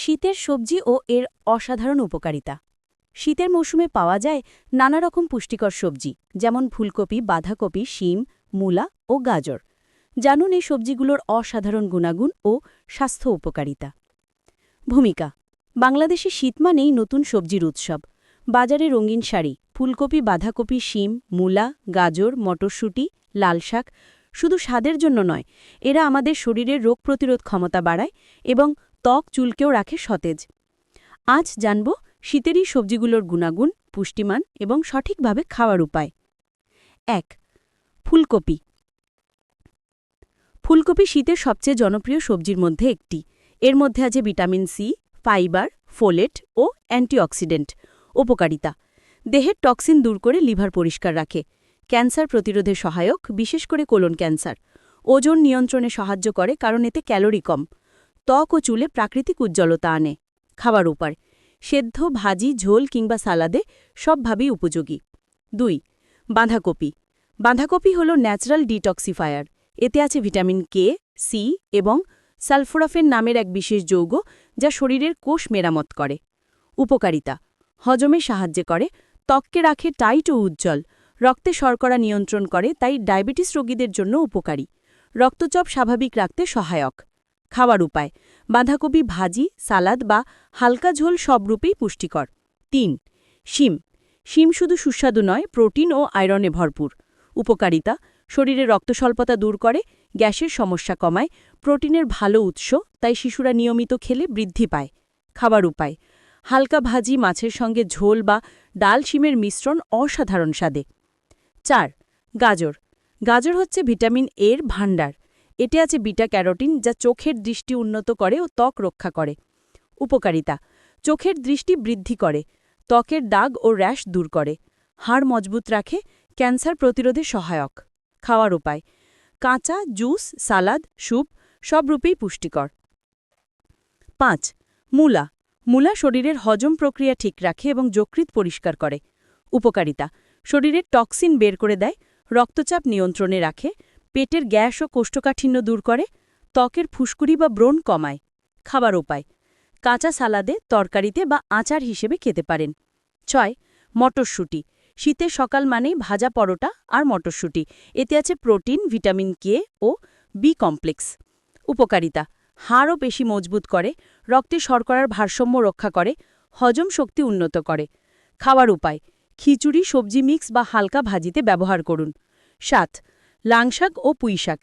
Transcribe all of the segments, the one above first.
শীতের সবজি ও এর অসাধারণ উপকারিতা। শীতের মৌসুমে পাওয়া যায় নানা রকম পুষ্টিকর সবজি, যেমন ফুলকপি, বাঁধাকপি, শিম, মূলা ও গাজর। জানুন এই সবজিগুলোর অসাধারণ গুণাগুণ ও স্বাস্থ্য উপকারিতা। ভূমিকা, বাংলাদেশে শীত মানেই নতুন সবজির উৎসব। বাজারে রঙিন শাড়ি, ফুলকপি, বাঁধাকপি, শিম, মূলা, গাজর, মটরশুঁটি লাল শাক শুধু স্বাদের জন্য নয়, এরা আমাদের শরীরের রোগ প্রতিরোধ ক্ষমতা বাড়ায় এবং ত্বক চুলকেও রাখে সতেজ। আজ জানব শীতেরই সবজিগুলোর গুণাগুণ, পুষ্টিমান এবং সঠিকভাবে খাওয়ার উপায়। এক, ফুলকপি। ফুলকপি শীতের সবচেয়ে জনপ্রিয় সবজির মধ্যে একটি। এর মধ্যে আছে ভিটামিন সি, ফাইবার, ফোলেট ও অ্যান্টিঅক্সিডেন্ট। উপকারিতা, দেহের টক্সিন দূর করে লিভার পরিষ্কার রাখে। ক্যান্সার প্রতিরোধে সহায়ক, বিশেষ করে কোলন ক্যান্সার। ওজন নিয়ন্ত্রণে সাহায্য করে কারণ এতে ক্যালোরি কম। ত্বক ও চুলে প্রাকৃতিক উজ্জ্বলতা আনে। খাবার উপার, সেদ্ধ, ভাজি, ঝোল কিংবা সালাদে সবভাবেই উপযোগী। দুই, বাঁধাকপি। বাঁধাকপি হল ন্যাচারাল ডিটক্সিফায়ার। এতে আছে ভিটামিন কে, সি এবং সালফোরাফেন নামের এক বিশেষ যৌগ যা শরীরের কোষ মেরামত করে। উপকারিতা। হজমে সাহায্য করে, ত্বককে রাখে টাইট ও উজ্জ্বল, রক্তে শর্করা নিয়ন্ত্রণ করে, তাই ডায়াবেটিস রোগীদের জন্য উপকারী। রক্তচাপ স্বাভাবিক রাখতে সহায়ক। খাওয়ার উপায়। বাঁধাকপি ভাজি, সালাদ বা হালকা ঝোল সব রূপেই পুষ্টিকর। তিন, শিম। শিম শুধু সুস্বাদু নয়, প্রোটিন ও আয়রনে ভরপুর। উপকারিতা, শরীরে রক্তস্বল্পতা দূর করে, গ্যাসের সমস্যা কমায়, প্রোটিনের ভালো উৎস, তাই শিশুরা নিয়মিত খেলে বৃদ্ধি পায়। খাবার উপায়, হালকা ভাজি মাছের সঙ্গে ঝোল বা ডাল শিমের মিশ্রণ অসাধারণ স্বাদে। চার, গাজর। গাজর হচ্ছে ভিটামিন এর ভাণ্ডার। এতে আছে বিটা ক্যারোটিন যা চোখের দৃষ্টি উন্নত করে ও ত্বক রক্ষা করে। উপকারিতা, চোখের দৃষ্টি বৃদ্ধি করে, ত্বকের দাগ ও র্যাশ দূর করে, হাড় মজবুত রাখে, ক্যান্সার প্রতিরোধে সহায়ক। খাওয়ার উপায়, কাঁচা, জুস, সালাদ, স্যুপ, সব রূপেই পুষ্টিকর। পাঁচ, মূলা মূলা শরীরের হজম প্রক্রিয়া ঠিক রাখে এবং যকৃৎ পরিষ্কার করে। উপকারিতা, শরীরের টক্সিন বের করে দেয়, রক্তচাপ নিয়ন্ত্রণে রাখে পেটের গ্যাস ও কোষ্ঠকাঠিন্য দূর করে, ত্বকের ফুসকুড়ি বা ব্রণ কমায়। খাবার উপায়, কাঁচা সালাদে, তরকারিতে বা আচার হিসেবে খেতে পারেন। ছয়, মটরশুঁটি, শীতে সকাল মানেই ভাজা পরোটা আর মটরশুঁটি। এতে আছে প্রোটিন, ভিটামিন কে ও বি কমপ্লেক্স। উপকারিতা, হাড়ও বেশি মজবুত করে, রক্তে শর্করার ভারসাম্য রক্ষা করে, হজম শক্তি উন্নত করে। খাওয়ার উপায়, খিচুড়ি, সবজি মিক্স বা হালকা ভাজিতে ব্যবহার করুন। সাত লাংশাক ও পুঁইশাক।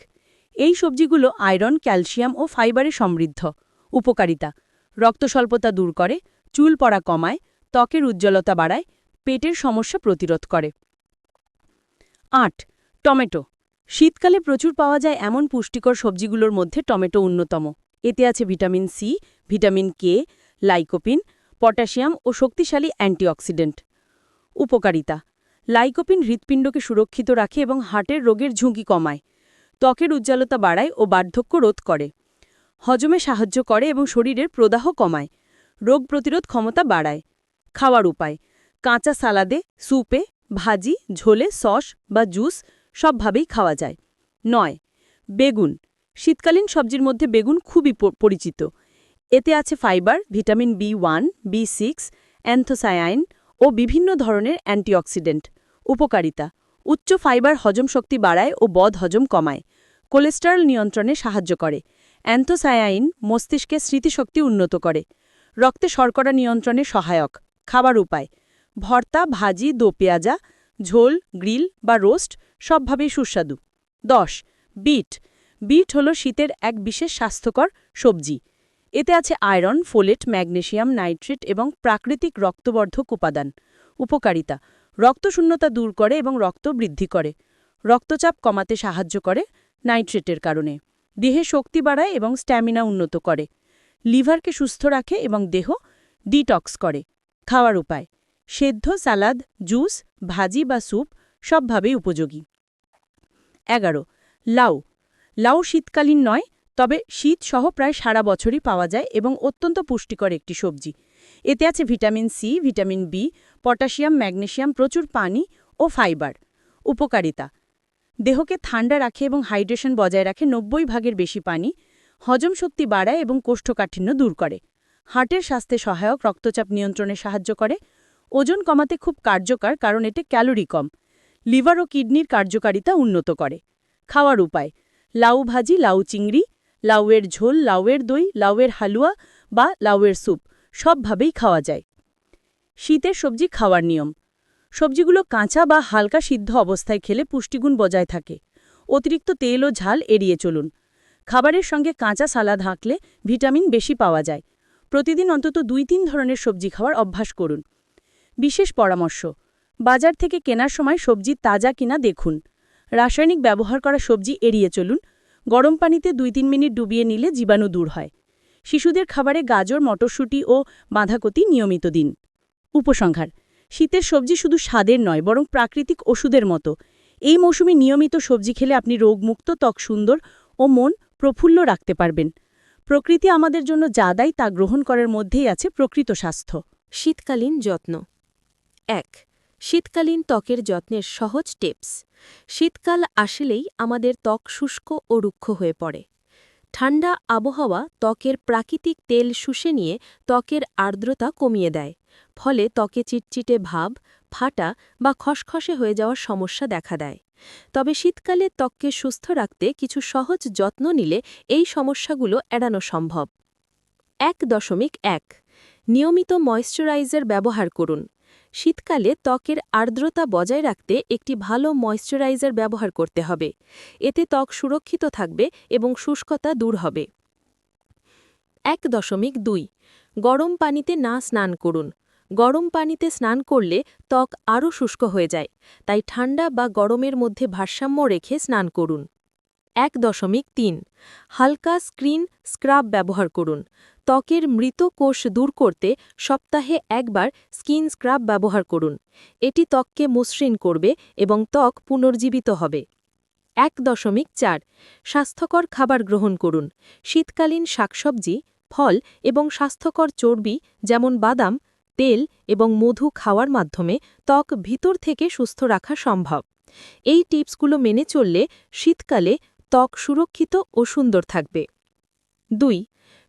এই সবজিগুলো আয়রন, ক্যালসিয়াম ও ফাইবারে সমৃদ্ধ। উপকারিতা রক্তস্বল্পতা দূর করে, চুল পড়া কমায়, ত্বকের উজ্জ্বলতা বাড়ায়, পেটের সমস্যা প্রতিরোধ করে। আট, টমেটো। শীতকালে প্রচুর পাওয়া যায় এমন পুষ্টিকর সবজিগুলোর মধ্যে টমেটো অন্যতম। এতে আছে vitamin C vitamin K lycopene, potassium ও শক্তিশালী অ্যান্টিঅক্সিডেন্ট। উপকারিতা লাইকোপিন হৃৎপিণ্ডকে সুরক্ষিত রাখে এবং হার্টের রোগের ঝুঁকি কমায়, ত্বকের উজ্জ্বলতা বাড়ায় ও বার্ধক্য রোধ করে, হজমে সাহায্য করে এবং শরীরের প্রদাহ কমায়, রোগ প্রতিরোধ ক্ষমতা বাড়ায়। খাওয়ার উপায়, কাঁচা সালাদে, স্যুপে, ভাজি, ঝোলে, সস বা জুস সবভাবেই খাওয়া যায়। নয়, বেগুন, শীতকালীন সবজির মধ্যে বেগুন খুবই পরিচিত। এতে আছে fibre, vitamin B one, B six, anthocyanin ও বিভিন্ন ধরনের অ্যান্টিঅক্সিডেন্ট। উপকারিতা, উচ্চ ফাইবার হজম শক্তি বাড়ায় ও বদ হজম কমায়। কোলেস্টেরল নিয়ন্ত্রণে সাহায্য করে। অ্যান্থোসায়াইন মস্তিষ্কে স্মৃতিশক্তি উন্নত করে। রক্তে শর্করা নিয়ন্ত্রণে সহায়ক। খাবার উপায়, ভর্তা, ভাজি, দো পেঁয়াজা, ঝোল, গ্রিল বা রোস্ট সবভাবেই সুস্বাদু। দশ, বিট। বিট হল শীতের এক বিশেষ স্বাস্থ্যকর সবজি। এতে আছে আয়রন, ফোলেট ম্যাগনেশিয়াম নাইট্রেট এবং প্রাকৃতিক রক্তবর্ধক উপাদান। উপকারিতা রক্তশূন্যতা দূর করে এবং রক্ত বৃদ্ধি করে। রক্তচাপ কমাতে সাহায্য করে নাইট্রেটের কারণে। দেহে শক্তি বাড়ায় এবং স্ট্যামিনা উন্নত করে। লিভারকে সুস্থ রাখে এবং দেহ ডিটক্স করে। খাওয়ার উপায়, সেদ্ধ, সালাদ, জুস, ভাজি বা স্যুপ সবভাবেই উপযোগী। এগারো, লাউ। লাউ শীতকালীন নয় তবে শীত সহ প্রায় সারা বছরই পাওয়া যায় এবং অত্যন্ত পুষ্টিকর একটি সবজি। এতে আছে vitamin C, vitamin B, potassium, magnesium, প্রচুর পানি ও ফাইবার। উপকারিতা, দেহকে ঠান্ডা রাখে এবং হাইড্রেশন বজায় রাখে নব্বই ভাগের বেশি পানি, হজম শক্তি বাড়ায় এবং কোষ্ঠকাঠিন্য দূর করে। হার্টের স্বাস্থ্যে সহায়ক, রক্তচাপ নিয়ন্ত্রণে সাহায্য করে। ওজন কমাতে খুব কার্যকর কারণ এতে ক্যালোরি কম। লিভার ও কিডনির কার্যকারিতা উন্নত করে। খাওয়ার উপায়, লাউ ভাজি, লাউ চিংড়ি লাউয়ের ঝোল, লাউয়ের দই, লাউয়ের হালুয়া বা লাউয়ের স্যুপ সবভাবেই খাওয়া যায়। শীতের সবজি খাওয়ার নিয়ম। সবজিগুলো কাঁচা বা হালকা সিদ্ধ অবস্থায় খেলে পুষ্টিগুণ বজায় থাকে। অতিরিক্ত তেল ও ঝাল এড়িয়ে চলুন। খাবারের সঙ্গে কাঁচা সালাদ হাঁকলে ভিটামিন বেশি পাওয়া যায়। প্রতিদিন অন্তত দুই তিন ধরনের সবজি খাওয়ার অভ্যাস করুন। বিশেষ পরামর্শ, বাজার থেকে কেনার সময় সবজি তাজা কিনা দেখুন। রাসায়নিক ব্যবহার করা সবজি এড়িয়ে চলুন। গরম পানিতে দুই তিন মিনিট ডুবিয়ে নিলে জীবাণু দূর হয়। শিশুদের খাবারে গাজর, মটরশুঁটি ও বাঁধাকতি নিয়মিত দিন। উপসংহার, শীতের সবজি শুধু স্বাদের নয়, বরং প্রাকৃতিক ওষুধের মতো। এই মৌসুমে নিয়মিত সবজি খেলে আপনি রোগমুক্ত, ত্বক সুন্দর ও মন প্রফুল্ল রাখতে পারবেন। প্রকৃতি আমাদের জন্য যা দেয় তা গ্রহণ করার মধ্যেই আছে প্রকৃত স্বাস্থ্য। শীতকালীন যত্ন। এক শীতকালীন ত্বকের যত্নের সহজ টিপস। শীতকাল আসলেই আমাদের ত্বক শুষ্ক ও রুক্ষ হয়ে পড়ে। ঠান্ডা আবহাওয়া ত্বকের প্রাকৃতিক তেল শুষে নিয়ে ত্বকের আর্দ্রতা কমিয়ে দেয়। ফলে ত্বকে চিটচিটে ভাব, ফাটা বা খসখসে হয়ে যাওয়ার সমস্যা দেখা দেয়। তবে শীতকালে ত্বককে সুস্থ রাখতে কিছু সহজ যত্ন নিলে এই সমস্যাগুলো এড়ানো সম্ভব। এক দশমিক এক। নিয়মিত ময়শ্চারাইজার ব্যবহার করুন। শীতকালে ত্বকের আর্দ্রতা বজায় রাখতে একটি ভালো ময়শ্চারাইজার ব্যবহার করতে হবে। এতে ত্বক সুরক্ষিত থাকবে এবং শুষ্কতা দূর হবে। এক দশমিক দুই। গরম পানিতে না স্নান করুন। গরম পানিতে স্নান করলে ত্বক আরও শুষ্ক হয়ে যায়, তাই ঠান্ডা বা গরমের মধ্যে ভারসাম্য রেখে স্নান করুন। এক দশমিক তিন। হালকা স্ক্রিন স্ক্রাব ব্যবহার করুন। ত্বকের মৃত কোষ দূর করতে সপ্তাহে একবার স্কিন স্ক্রাব ব্যবহার করুন। এটি ত্বককে মসৃণ করবে এবং ত্বক পুনর্জীবিত হবে। এক দশমিক চার স্বাস্থ্যকর খাবার গ্রহণ করুন। শীতকালীন শাকসবজি, ফল এবং স্বাস্থ্যকর চর্বি যেমন বাদাম, তেল এবং মধু খাওয়ার মাধ্যমে ত্বক ভিতর থেকে সুস্থ রাখা সম্ভব। এই টিপসগুলো মেনে চললে শীতকালে ত্বক সুরক্ষিত ও সুন্দর থাকবে। দুই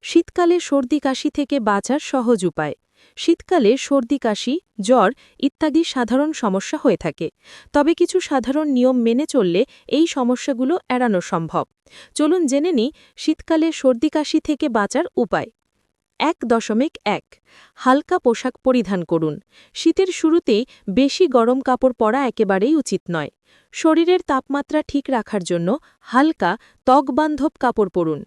শীতকালে সর্দি কাশি থেকে বাঁচার সহজ উপায়। শীতকালে সর্দি কাশি, জ্বর ইত্যাদি সাধারণ সমস্যা হয়ে থাকে। তবে কিছু সাধারণ নিয়ম মেনে চললে এই সমস্যাগুলো এড়ানো সম্ভব। চলুন জেনে নিই শীতকালে সর্দি কাশি থেকে বাঁচার উপায়। এক দশমিক এক। হালকা পোশাক পরিধান করুন। শীতের শুরুতেই বেশি গরম কাপড় পরা একেবারেই উচিত নয়। শরীরের তাপমাত্রা ঠিক রাখার জন্য হালকা ত্বকবান্ধব কাপড় পরুন।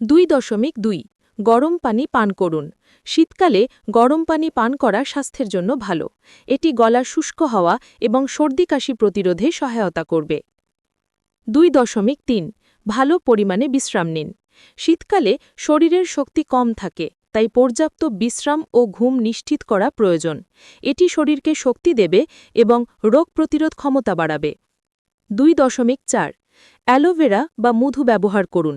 দুই দশমিক দুই। গরম পানি পান করুন। শীতকালে গরম পানি পান করা স্বাস্থ্যের জন্য ভালো। এটি গলার শুষ্ক হওয়া এবং সর্দি কাশি প্রতিরোধে সহায়তা করবে। দুই দশমিক তিন। ভালো পরিমাণে বিশ্রাম নিন। শীতকালে শরীরের শক্তি কম থাকে, তাই পর্যাপ্ত বিশ্রাম ও ঘুম নিশ্চিত করা প্রয়োজন। এটি শরীরকে শক্তি দেবে এবং রোগ প্রতিরোধ ক্ষমতা বাড়াবে। দুই দশমিক চার। অ্যালোভেরা বা মধু ব্যবহার করুন।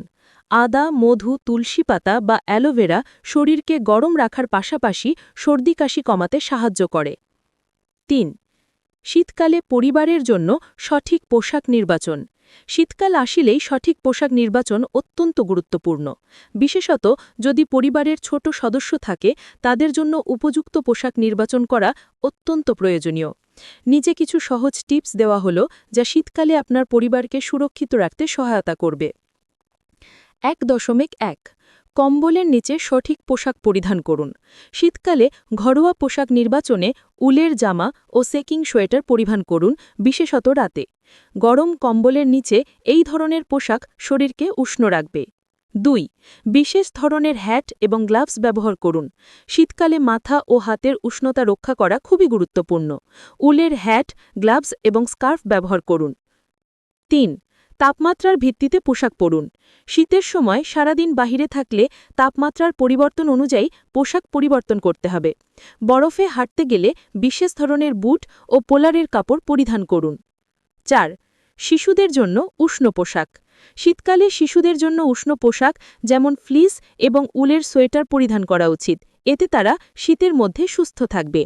আদা, মধু তুলসী পাতা বা অ্যালোভেরা শরীরকে গরম রাখার পাশাপাশি সর্দি কাশি কমাতে সাহায্য করে। তিন, শীতকালে পরিবারের জন্য সঠিক পোশাক নির্বাচন। শীতকাল আসিলেই সঠিক পোশাক নির্বাচন অত্যন্ত গুরুত্বপূর্ণ। বিশেষত যদি পরিবারের ছোট সদস্য থাকে, তাদের জন্য উপযুক্ত পোশাক নির্বাচন করা অত্যন্ত প্রয়োজনীয়। নিজে কিছু সহজ টিপস দেওয়া হলো যা শীতকালে আপনার পরিবারকে সুরক্ষিত রাখতে সহায়তা করবে। এক দশমিক এক। কম্বলের নিচে সঠিক পোশাক পরিধান করুন। শীতকালে ঘরোয়া পোশাক নির্বাচনে উলের জামা ও সেকিং সোয়েটার পরিধান করুন, বিশেষত রাতে। গরম কম্বলের নিচে এই ধরনের পোশাক শরীরকে উষ্ণ রাখবে। দুই। বিশেষ ধরনের হ্যাট এবং গ্লাভস ব্যবহার করুন। শীতকালে মাথা ও হাতের উষ্ণতা রক্ষা করা খুবই গুরুত্বপূর্ণ। উলের হ্যাট, গ্লাভস এবং স্কার্ফ ব্যবহার করুন। তিন। তাপমাত্রার ভিত্তিতে পোশাক পরুন। শীতের সময় সারাদিন বাহিরে থাকলে তাপমাত্রার পরিবর্তন অনুযায়ী পোশাক পরিবর্তন করতে হবে। বরফে হাঁটতে গেলে বিশেষ ধরনের বুট ও পোলারের কাপড় পরিধান করুন। চার, শিশুদের জন্য উষ্ণ পোশাক। শীতকালে শিশুদের জন্য উষ্ণ পোশাক যেমন ফ্লিস এবং উলের সোয়েটার পরিধান করা উচিত। এতে তারা শীতের মধ্যে সুস্থ থাকবে।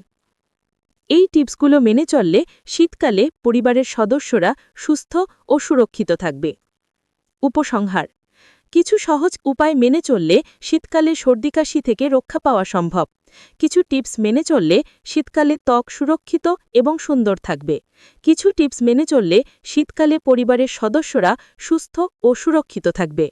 এই টিপসগুলো মেনে চললে শীতকালে পরিবারের সদস্যরা সুস্থ ও সুরক্ষিত থাকবে। উপসংহার, কিছু সহজ উপায় মেনে চললে শীতকালে সর্দিকাশি থেকে রক্ষা পাওয়া সম্ভব। কিছু টিপস মেনে চললে শীতকালে ত্বক সুরক্ষিত এবং সুন্দর থাকবে। কিছু টিপস মেনে চললে শীতকালে পরিবারের সদস্যরা সুস্থ ও সুরক্ষিত থাকবে।